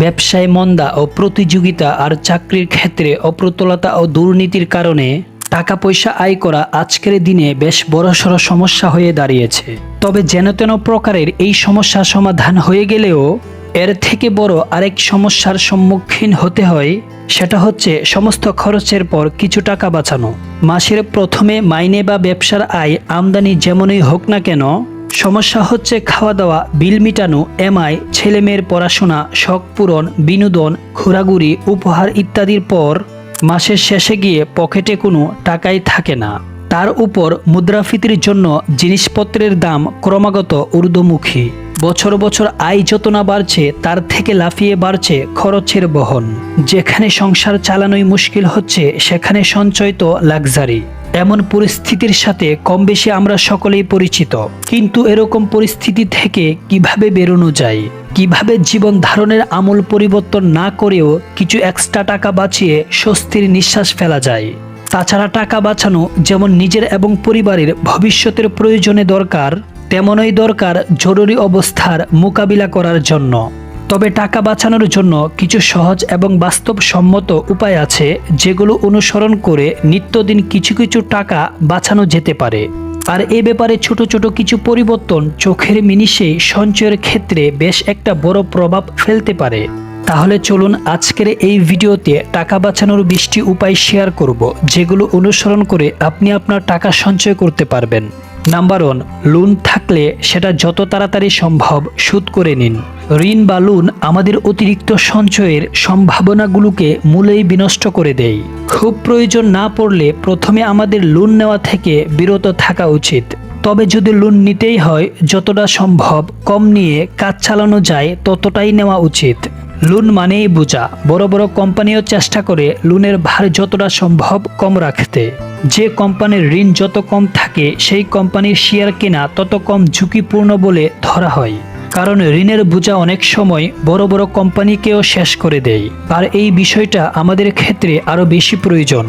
ব্যবসায় মন্দা ও প্রতিযোগিতা আর চাকরির ক্ষেত্রে অপ্রতুলতা ও দুর্নীতির কারণে টাকা পয়সা আয় করা আজকের দিনে বেশ বড়সড় সমস্যা হয়ে দাঁড়িয়েছে। তবে যেন তেন প্রকারের এই সমস্যা সমাধান হয়ে গেলেও এর থেকে বড় আরেক সমস্যার সম্মুখীন হতে হয়, সেটা হচ্ছে সমস্ত খরচের পর কিছু টাকা বাঁচানো। মাসের প্রথমে মাইনে বা ব্যবসার আয় আমদানি যেমনই হোক না কেন সমস্যা হচ্ছে খাওয়া দাওয়া বিল মিটানো, এমআই, ছেলেমেয়ের পড়াশোনা, শখ পূরণ, বিনোদন, ঘোরাঘুরি, উপহার ইত্যাদির পর মাসের শেষে গিয়ে পকেটে কোনো টাকাই থাকে না। তার উপর মুদ্রাফিতির জন্য জিনিসপত্রের দাম ক্রমাগত ঊর্ধ্বমুখী। বছর বছর আয় যত না বাড়ছে, তার থেকে লাফিয়ে বাড়ছে খরচের বহন। যেখানে সংসার চালানোই মুশকিল হচ্ছে, সেখানে সঞ্চয় তো লাক্সারি। এমন পরিস্থিতির সাথে কম বেশি আমরা সকলেই পরিচিত। কিন্তু এরকম পরিস্থিতি থেকে কীভাবে বেরোনো যায়? কীভাবে জীবন ধারণের আমূল পরিবর্তন না করেও কিছু এক্সট্রা টাকা বাঁচিয়ে স্বস্তির নিঃশ্বাস ফেলা যায়? তাছাড়া টাকা বাঁচানো যেমন নিজের এবং পরিবারের ভবিষ্যতের প্রয়োজনে দরকার, তেমনই দরকার জরুরি অবস্থার মোকাবিলা করার জন্য। তবে টাকা বাঁচানোর জন্য কিছু সহজ এবং বাস্তবসম্মত উপায় আছে যেগুলো অনুসরণ করে নিত্যদিন কিছু কিছু টাকা বাঁচানো যেতে পারে। আর এ ব্যাপারে ছোট ছোট কিছু পরিবর্তন চোখের মিনিশেই সঞ্চয়ের ক্ষেত্রে বেশ একটা বড় প্রভাব ফেলতে পারে। তাহলে চলুন আজকের এই ভিডিওতে টাকা বাঁচানোর বিশটি উপায় শেয়ার করব, যেগুলো অনুসরণ করে আপনি আপনার টাকা সঞ্চয় করতে পারবেন। নাম্বার ওয়ান, লোন থাকলে সেটা যত তাড়াতাড়ি সম্ভব সুদ করে নিন। ঋণ বা লোন আমাদের অতিরিক্ত সঞ্চয়ের সম্ভাবনাগুলোকে মূলেই বিনষ্ট করে দেয়। খুব প্রয়োজন না পড়লে প্রথমে আমাদের লোন নেওয়া থেকে বিরত থাকা উচিত। তবে যদি লোন নিতেই হয়, যতটা সম্ভব কম নিয়ে কাজ চালানো যায়, ততটাই নেওয়া উচিত। লোন মানেই বোঝা, বড় বড় কোম্পানিও চেষ্টা করে লোনের ভার যতটা সম্ভব কম রাখতে। যে কোম্পানির ঋণ যত কম থাকে, সেই কোম্পানির শেয়ার কেনা তত কম ঝুঁকিপূর্ণ বলে ধরা হয়। কারণ ঋণের বোঝা অনেক সময় বড় বড় কোম্পানিকেও শেষ করে দেয়। আর এই বিষয়টা আমাদের ক্ষেত্রে আরও বেশি প্রয়োজন।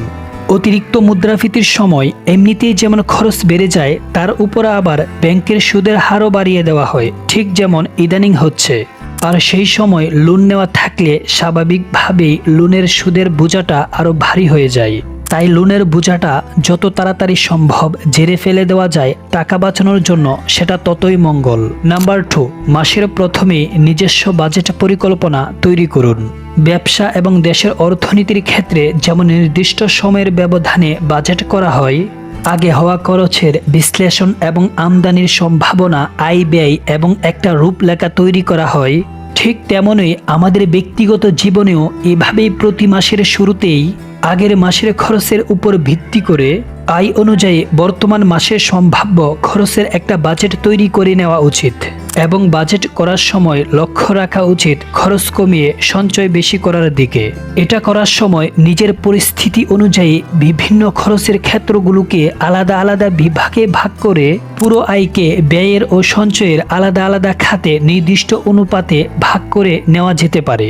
অতিরিক্ত মুদ্রাফিতির সময় এমনিতেই যেমন খরচ বেড়ে যায়, তার উপর আবার ব্যাংকের সুদের হারও বাড়িয়ে দেওয়া হয়। ঠিক যেমন ইদানিং হচ্ছে। আর সেই সময় লোন নেওয়া থাকলে স্বাভাবিকভাবেই লোনের সুদের বোঝাটা আরও ভারী হয়ে যায়। তাই লোনের বোঝাটা যত তাড়াতাড়ি সম্ভব জেরে ফেলে দেওয়া যায় টাকা বাঁচানোর জন্য সেটা ততই মঙ্গল। নাম্বার টু, মাসের প্রথমে নিজস্ব বাজেট পরিকল্পনা তৈরি করুন। ব্যবসা এবং দেশের অর্থনীতির ক্ষেত্রে যেমন নির্দিষ্ট সময়ের ব্যবধানে বাজেট করা হয়, আগে হওয়া খরচের বিশ্লেষণ এবং আমদানির সম্ভাবনা আয় ব্যয় এবং একটা রূপলেখা তৈরি করা হয় ঠিক তেমনই আমাদের ব্যক্তিগত জীবনেও এভাবেই প্রতি মাসের শুরুতেই আগের মাসের খরচের উপর ভিত্তি করে আয় অনুযায়ী বর্তমান মাসের সম্ভাব্য খরচের একটা বাজেট তৈরি করে নেওয়া উচিত। এবং বাজেট করার সময় লক্ষ্য রাখা উচিত খরচ কমিয়ে সঞ্চয় বেশি করার দিকে। এটা করার সময় নিজের পরিস্থিতি অনুযায়ী বিভিন্ন খরচের ক্ষেত্রগুলোকে আলাদা আলাদা বিভাগে ভাগ করে পুরো আয়কে ব্যয়ের ও সঞ্চয়ের আলাদা আলাদা খাতে নির্দিষ্ট অনুপাতে ভাগ করে নেওয়া যেতে পারে।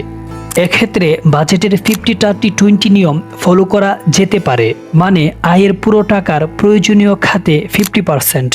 এক্ষেত্রে বাজেটের ফিফটি থার্টি টোয়েন্টি নিয়ম ফলো করা যেতে পারে মানে আয়ের পুরো টাকার প্রয়োজনীয় খাতে ফিফটি পার্সেন্ট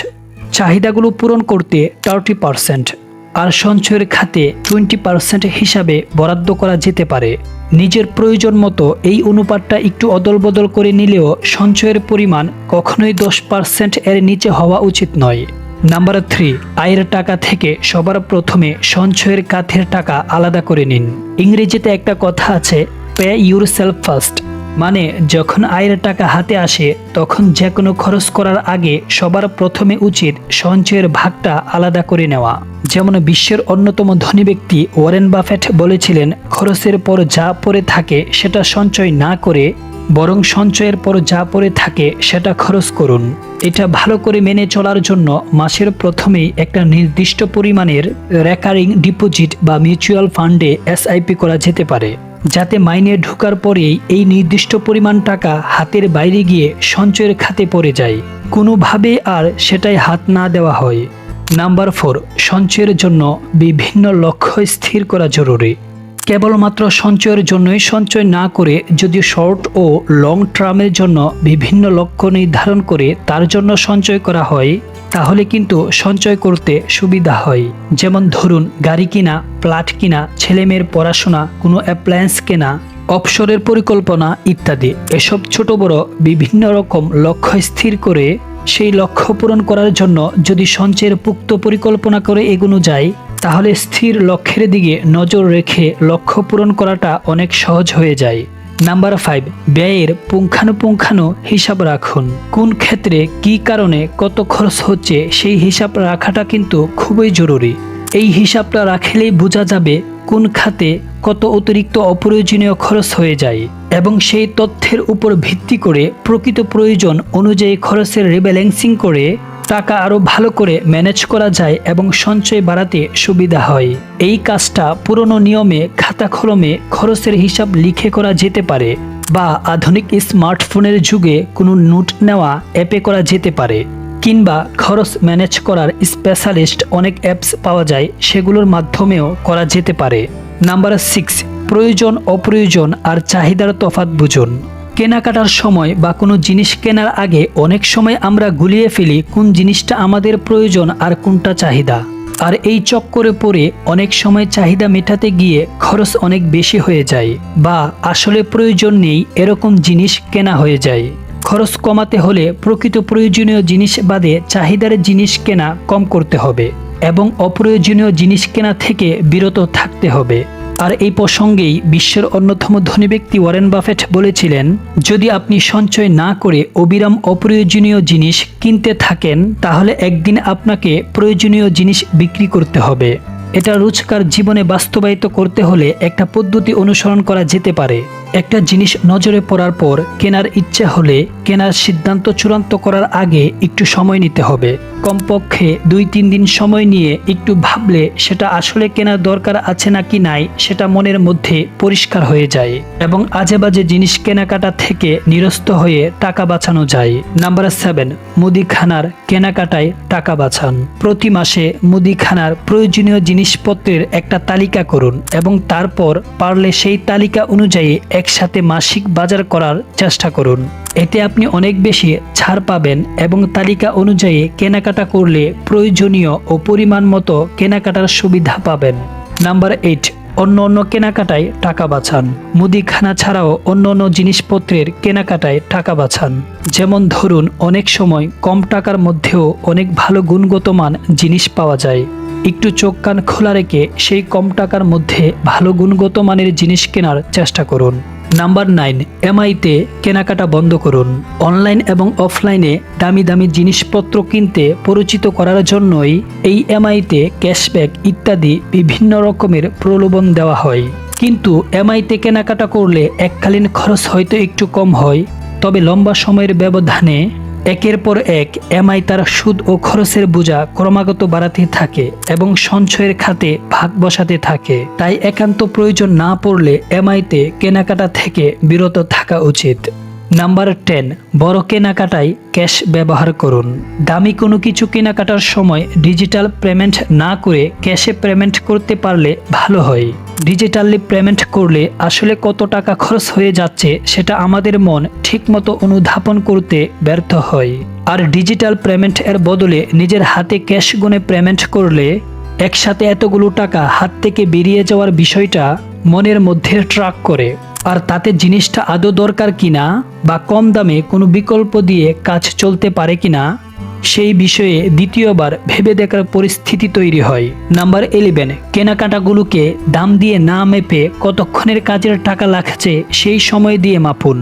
চাহিদাগুলো পূরণ করতে থার্টি পার্সেন্ট আর সঞ্চয়ের খাতে টোয়েন্টি পার্সেন্ট হিসাবে বরাদ্দ করা যেতে পারে। নিজের প্রয়োজন মতো এই অনুপাতটা একটু অদল বদল করে নিলেও সঞ্চয়ের পরিমাণ কখনোই দশ পার্সেন্ট এর নিচে হওয়া উচিত নয়। নাম্বার থ্রি আয়ের টাকা থেকে সবার প্রথমে সঞ্চয়ের কাথের টাকা আলাদা করে নিন। ইংরেজিতে একটা কথা আছে পে ইউর সেলফ ফার্স্ট মানে যখন আয়ের টাকা হাতে আসে, তখন যে কোনো খরচ করার আগে সবার প্রথমে উচিত সঞ্চয়ের ভাগটা আলাদা করে নেওয়া। যেমন বিশ্বের অন্যতম ধনী ব্যক্তি ওয়ারেন বাফেট বলেছিলেন, খরচের পর যা পরে থাকে সেটা সঞ্চয় না করে, বরং সঞ্চয়ের পর যা পরে থাকে সেটা খরচ করুন। এটা ভালো করে মেনে চলার জন্য মাসের প্রথমেই একটা নির্দিষ্ট পরিমাণের রেকারিং ডিপোজিট বা মিউচুয়াল ফান্ডে এসআইপি করা যেতে পারে। যাতে মাইনে ঢোকার পরেই এই নির্দিষ্ট পরিমাণ টাকা হাতের বাইরে গিয়ে সঞ্চয়ের খাতে পড়ে যায়। কোনোভাবে আর সেটাই হাত না দেওয়া হয়। নাম্বার ফোর, সঞ্চয়ের জন্য বিভিন্ন লক্ষ্য স্থির করা জরুরি। কেবলমাত্র সঞ্চয়ের জন্যই সঞ্চয় না করে যদি শর্ট ও লং টার্মের জন্য বিভিন্ন লক্ষ্য নির্ধারণ করে তার জন্য সঞ্চয় করা হয়, তাহলে কিন্তু সঞ্চয় করতে সুবিধা হয়। যেমন ধরুন, গাড়ি কিনা প্লাট কিনা, ছেলেমেয়ের পড়াশোনা, কোনো অ্যাপ্লায়েন্স কেনা, অবসরের পরিকল্পনা ইত্যাদি। এসব ছোট বড় বিভিন্ন রকম লক্ষ্য স্থির করে সেই লক্ষ্য পূরণ করার জন্য যদি সঞ্চয়ের পুক্ত পরিকল্পনা করে এগোনো যায় তাহলে স্থির লক্ষ্যের দিকে নজর রেখে লক্ষ্য পূরণ করাটা অনেক সহজ হয়ে যায়। নাম্বার ফাইভ ব্যয়ের পুঙ্খানুপুঙ্খানু হিসাব রাখুন। কোন ক্ষেত্রে কি কারণে কত খরচ হচ্ছে সেই হিসাব রাখাটা কিন্তু খুবই জরুরি। এই হিসাবটা রাখলেই বোঝা যাবে কোন খাতে কত অতিরিক্ত অপ্রয়োজনীয় খরচ হয়ে যায় এবং সেই তথ্যের উপর ভিত্তি করে প্রকৃত প্রয়োজন অনুযায়ী খরচের রিব্যালেন্সিং করে টাকা আরও ভালো করে ম্যানেজ করা যায় এবং সঞ্চয় বাড়াতে সুবিধা হয়। এই কাজটা পুরনো নিয়মে, খাতা কলমে খরচের হিসাব লিখে করা যেতে পারে বা আধুনিক স্মার্টফোনের যুগে কোনো নোট নেওয়া, অ্যাপে করা যেতে পারে। কিংবা খরচ ম্যানেজ করার স্পেশালিস্ট অনেক অ্যাপস পাওয়া যায়, সেগুলোর মাধ্যমেও করা যেতে পারে। নাম্বার সিক্স, প্রয়োজন, অপ্রয়োজন আর চাহিদার তফাৎ বুঝুন। কেনাকাটার সময় বা কোনো জিনিস কেনার আগে অনেক সময় আমরা গুলিয়ে ফেলি কোন জিনিসটা আমাদের প্রয়োজন আর কোনটা চাহিদা। আর এই চক্করে পড়ে অনেক সময় চাহিদা মেটাতে গিয়ে খরচ অনেক বেশি হয়ে যায় বা আসলে প্রয়োজন নেই এরকম জিনিস কেনা হয়ে যায়। খরচ কমাতে হলে প্রকৃত প্রয়োজনীয় জিনিস বাদে চাহিদার জিনিস কেনা কম করতে হবে এবং অপ্রয়োজনীয় জিনিস কেনা থেকে বিরত থাকতে হবে। আর এই প্রসঙ্গেই বিশ্বের অন্যতম ধনী ব্যক্তি ওয়ারেন বাফেট বলেছিলেন, যদি আপনি সঞ্চয় না করে অবিরাম অপ্রয়োজনীয় জিনিস কিনতে থাকেন, তাহলে একদিন আপনাকে প্রয়োজনীয় জিনিস বিক্রি করতে হবে। এটা রোজকার জীবনে বাস্তবায়িত করতে হলে একটা পদ্ধতি অনুসরণ করা যেতে পারে। একটা জিনিস নজরে পড়ার পর কেনার ইচ্ছা হলে কেনার সিদ্ধান্ত চূড়ান্ত করার আগে একটু সময় নিতে হবে। কমপক্ষে দুই তিন দিন সময় নিয়ে একটু ভাবলে সেটা আসলে কেনার দরকার আছে নাকি নাই, সেটা মনের মধ্যে পরিষ্কার হয়ে যায় এবং আজে বাজে জিনিস কেনাকাটা থেকে নিরস্ত হয়ে টাকা বাঁচানো যায়। নাম্বার সেভেন, মুদিখানার কেনাকাটায় টাকা বাঁচান। প্রতি মাসে মুদিখানার প্রয়োজনীয় জিনিসপত্রের একটা তালিকা করুন এবং তারপর পারলে সেই তালিকা অনুযায়ী একসাথে মাসিক বাজার করার চেষ্টা করুন। এতে আপনি অনেক বেশি ছাড় পাবেন এবং তালিকা অনুযায়ী কেনাকাটা করলে প্রয়োজনীয় ও পরিমাণ মতো কেনাকাটার সুবিধা পাবেন। নাম্বার এইট, অন্য অন্য কেনাকাটায় টাকা বাঁচান। মুদিখানা ছাড়াও অন্য অন্য জিনিসপত্রের কেনাকাটায় টাকা বাঁচান। যেমন ধরুন, অনেক সময় কম টাকার মধ্যেও অনেক ভালো গুণগত মান জিনিস পাওয়া যায়। একটু চোখ কান খোলা রেখে সেই কম টাকার মধ্যে ভালো গুণগত মানের জিনিস কেনার চেষ্টা করুন। নাম্বার নাইন, এমআইতে কেনাকাটা বন্ধ করুন। অনলাইন এবং অফলাইনে দামি দামি জিনিসপত্র কিনতে পরিচিত করার জন্যই এই এমআইতে ক্যাশব্যাক ইত্যাদি বিভিন্ন রকমের প্রলোভন দেওয়া হয়। কিন্তু এমআইতে কেনাকাটা করলে এককালীন খরচ হয়তো একটু কম হয়, তবে লম্বা সময়ের ব্যবধানে একের পর এক এমআই তার সুদ ও খরচের বোঝা ক্রমাগত বাড়াতে থাকে এবং সঞ্চয়ের খাতে ভাগ বসাতে থাকে। তাই একান্ত প্রয়োজন না পড়লে এমআইতে কেনাকাটা থেকে বিরত থাকা উচিত। নাম্বার টেন বড় কেনাকাটায় ক্যাশ ব্যবহার করুন। দামি কোনো কিছু কেনাকাটার সময় ডিজিটাল পেমেন্ট না করে ক্যাশে পেমেন্ট করতে পারলে ভালো হয়। ডিজিটালি পেমেন্ট করলে আসলে কত টাকা খরচ হয়ে যাচ্ছে সেটা আমাদের মন ঠিকমতো অনুধাবন করতে ব্যর্থ হয়। আর ডিজিটাল পেমেন্ট এর বদলে নিজের হাতে ক্যাশ গুনে পেমেন্ট করলে একসাথে এতগুলো টাকা হাত থেকে বেরিয়ে যাওয়ার বিষয়টা মনের মধ্যে ট্রাক করে। আর তাতে জিনিসটা আদৌ দরকার কিনা বা কম দামে কোনো বিকল্প দিয়ে কাজ চলতে পারে কিনা, সেই বিষয়ে দ্বিতীয়বার ভেবে দেখার পরিস্থিতি তৈরি হয়। নাম্বার ইলেভেন কেনাকাটাগুলোকে দাম দিয়ে না মেপে কতক্ষণের কাজের টাকা লাগছে সেই সময় দিয়ে মাপুন।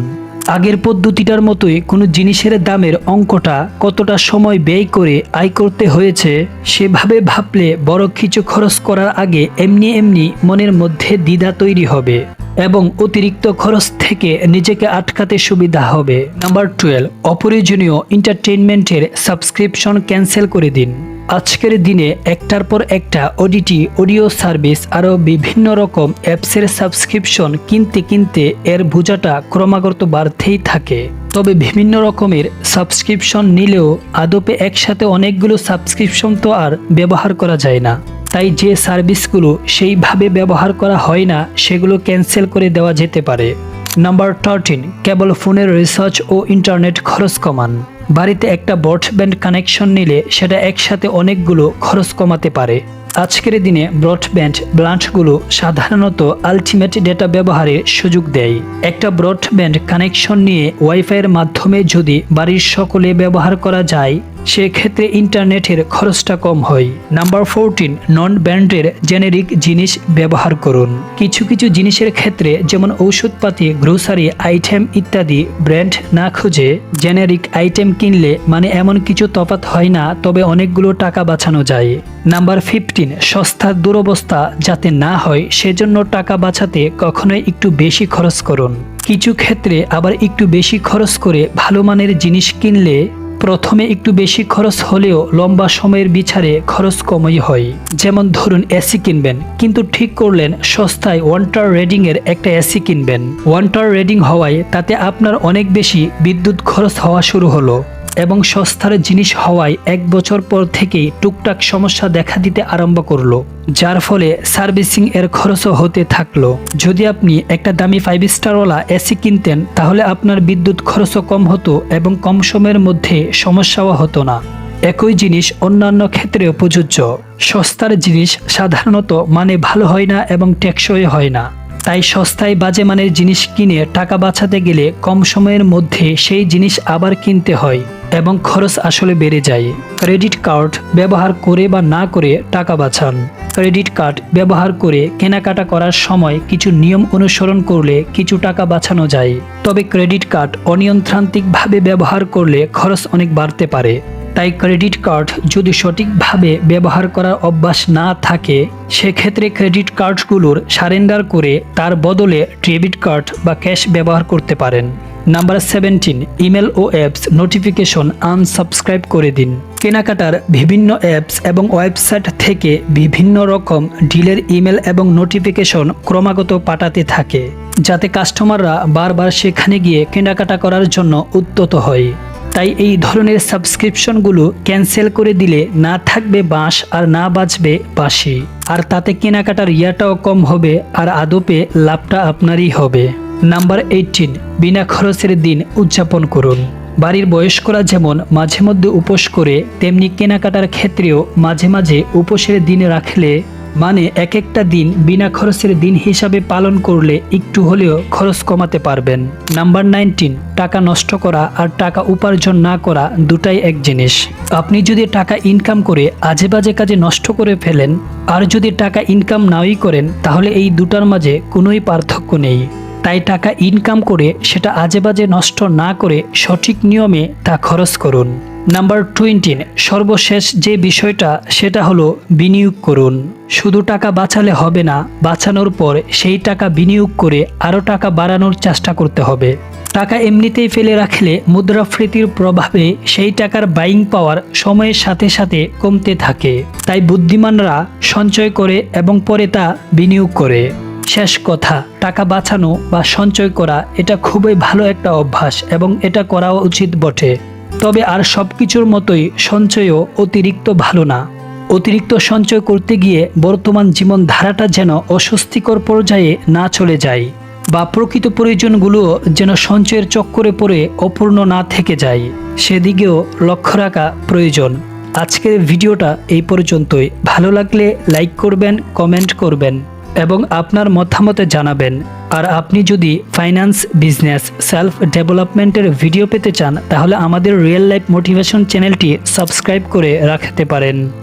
আগের পদ্ধতিটার মতোই কোনো জিনিসের দামের অঙ্কটা কতটা সময় ব্যয় করে আয় করতে হয়েছে সেভাবে ভাবলে বড় কিছু খরচ করার আগে এমনি এমনি মনের মধ্যে দ্বিধা তৈরি হবে। এবং অতিরিক্ত খরচ থেকে নিজেকে আটকাতে সুবিধা হবে। নাম্বার টুয়েলভ, অপ্রয়োজনীয় এন্টারটেইনমেন্টের সাবস্ক্রিপশন ক্যান্সেল করে দিন। আজকের দিনে একটার পর একটা ওডিটি অডিও সার্ভিস আরও বিভিন্ন রকম অ্যাপসের সাবস্ক্রিপশন কিনতে কিনতে এর বোঝাটা ক্রমাগত বাড়তেই থাকে। তবে বিভিন্ন রকমের সাবস্ক্রিপশন নিলেও আদপে একসাথে অনেকগুলো সাবস্ক্রিপশন তো আর ব্যবহার করা যায় না। তাই যে সার্ভিসগুলো সেইভাবে ব্যবহার করা হয় না, সেগুলো ক্যান্সেল করে দেওয়া যেতে পারে। নাম্বার থার্টিন কেবল ফোনের রিসার্চ ও ইন্টারনেট খরচ কমান। বাড়িতে একটা ব্রডব্যান্ড কানেকশন নিলে সেটা একসাথে অনেকগুলো খরচ কমাতে পারে। আজকের দিনে ব্রডব্যান্ড ব্রাঞ্চগুলো সাধারণত আলটিমেট ডেটা ব্যবহারের সুযোগ দেয়। একটা ব্রডব্যান্ড কানেকশন নিয়ে ওয়াইফাইয়ের মাধ্যমে যদি বাড়ির সকলে ব্যবহার করা যায়, সেক্ষেত্রে ইন্টারনেটের খরচটা কম হয়। নাম্বার ফোরটিন নন ব্র্যান্ডের জেনেরিক জিনিস ব্যবহার করুন। কিছু কিছু জিনিসের ক্ষেত্রে যেমন ঔষধপাতি, গ্রোসারি, আইটেম ইত্যাদি ব্র্যান্ড না খুঁজে জেনেরিক আইটেম কিনলে মানে এমন কিছু তফাৎ হয় না, তবে অনেকগুলো টাকা বাঁচানো যায়। নাম্বার ফিফটিন সস্তার দুরবস্থা যাতে না হয়, সেজন্য টাকা বাঁচাতে কখনোই একটু বেশি খরচ করুন। কিছু ক্ষেত্রে আবার একটু বেশি খরচ করে ভালো মানের জিনিস কিনলে প্রথমে একটু বেশি খরচ হলেও লম্বা সময়ের বিচারে খরচ কমই হয়। যেমন ধরুন এসি কিনবেন, কিন্তু ঠিক করলেন সস্তায় ওয়ান্টার রেডিং এর একটা এসি কিনবেন। ওয়ান্টার রেডিং হওয়ায় তাতে আপনার অনেক বেশি বিদ্যুৎ খরচ হওয়া শুরু হলো। এবং সস্তার জিনিস হওয়ায় এক বছর পর থেকেই টুকটাক সমস্যা দেখা দিতে আরম্ভ করল, যার ফলে সার্ভিসিং এর খরচও হতে থাকল। যদি আপনি একটা দামি ফাইভ স্টারওয়ালা এসি কিনতেন, তাহলে আপনার বিদ্যুৎ খরচও কম হতো এবং কম সময়ের মধ্যে সমস্যাও হতো না। একই জিনিস অন্যান্য ক্ষেত্রেও প্রযোজ্য। সস্তার জিনিস সাধারণত মানে ভালো হয় না এবং টেকসই হয় না। তাই সস্তায় বাজে মানের জিনিস কিনে টাকা বাঁচাতে গেলে কম সময়ের মধ্যে সেই জিনিস আবার কিনতে হয় এবং খরচ আসলে বেড়ে যায়। ক্রেডিট কার্ড ব্যবহার করে বা না করে টাকা বাঁচান। ক্রেডিট কার্ড ব্যবহার করে কেনাকাটা করার সময় কিছু নিয়ম অনুসরণ করলে কিছু টাকা বাঁচানো যায়। তবে ক্রেডিট কার্ড অনিয়ন্ত্রান্তিকভাবে ব্যবহার করলে খরচ অনেক বাড়তে পারে। তাই ক্রেডিট কার্ড যদি সঠিকভাবে ব্যবহার করার অভ্যাস না থাকে, সেক্ষেত্রে ক্রেডিট কার্ডগুলোর সারেন্ডার করে তার বদলে ডেবিট কার্ড বা ক্যাশ ব্যবহার করতে পারেন। নাম্বার সেভেন্টিন, ইমেল ও অ্যাপস নোটিফিকেশন আনসাবস্ক্রাইব করে দিন। কেনাকাটার বিভিন্ন অ্যাপস এবং ওয়েবসাইট থেকে বিভিন্ন রকম ডিলের ইমেল এবং নোটিফিকেশন ক্রমাগত পাঠাতে থাকে, যাতে কাস্টমাররা বারবার সেখানে গিয়ে কেনাকাটা করার জন্য উদ্যত হয়। তাই এই ধরনের সাবস্ক্রিপশনগুলো ক্যান্সেল করে দিলে না থাকবে বাঁশ আর না বাঁচবে বাঁশি। আর তাতে কেনাকাটার ইয়াটাও কম হবে আর আদপে লাভটা আপনারই হবে। নাম্বার এইটিন বিনা খরচের দিন উদযাপন করুন। বাড়ির বয়স্করা যেমন মাঝে মধ্যে উপোস করে, তেমনি কেনাকাটার ক্ষেত্রেও মাঝে মাঝে উপোসের দিন রাখলে মানে এক একটা দিন বিনা খরচের দিন হিসাবে পালন করলে একটু হলেও খরচ কমাতে পারবেন। নাম্বার নাইনটিন, টাকা নষ্ট করা আর টাকা উপার্জন না করা দুটাই এক জিনিস। আপনি যদি টাকা ইনকাম করে আজে বাজে কাজে নষ্ট করে ফেলেন আর যদি টাকা ইনকাম নাই করেন, তাহলে এই দুটার মাঝে কোনোই পার্থক্য নেই। তাই টাকা ইনকাম করে সেটা আজে বাজে নষ্ট না করে সঠিক নিয়মে তা খরচ করুন। নাম্বার টোয়েন্টিন সর্বশেষ যে বিষয়টা, সেটা হলো বিনিয়োগ করুন। শুধু টাকা বাঁচালে হবে না, বাঁচানোর পর সেই টাকা বিনিয়োগ করে আরও টাকা বাড়ানোর চেষ্টা করতে হবে। টাকা এমনিতেই ফেলে রাখলে মুদ্রাস্ফীতির প্রভাবে সেই টাকার বাইং পাওয়ার সময়ের সাথে সাথে কমতে থাকে। তাই বুদ্ধিমানরা সঞ্চয় করে এবং পরে তা বিনিয়োগ করে। শেষ কথা, টাকা বাঁচানো বা সঞ্চয় করা, এটা খুবই ভালো একটা অভ্যাস এবং এটা করা উচিত বটে। তবে আর সব কিছুর মতোই সঞ্চয়ও অতিরিক্ত ভালো না। অতিরিক্ত সঞ্চয় করতে গিয়ে বর্তমান জীবন ধারাটা যেন অস্বস্তিকর পর্যায়ে না চলে যায় বা প্রকৃত প্রয়োজনগুলো যেন সঞ্চয়ের চক্করে পড়ে অপূর্ণ না থেকে যায়। সেদিকেও লক্ষ্য রাখা প্রয়োজন। আজকের ভিডিওটা এই পর্যন্তই। ভালো লাগলে লাইক করবেন, কমেন্ট করবেন। এবং আপনার মতামতে জানাবেন। আর আপনি যদি ফাইন্যান্স বিজনেস সেলফ ডেভেলপমেন্টের ভিডিও পেতে চান, তাহলে আমাদের রিয়েল লাইফ মোটিভেশন চ্যানেলটি সাবস্ক্রাইব করে রাখতে পারেন।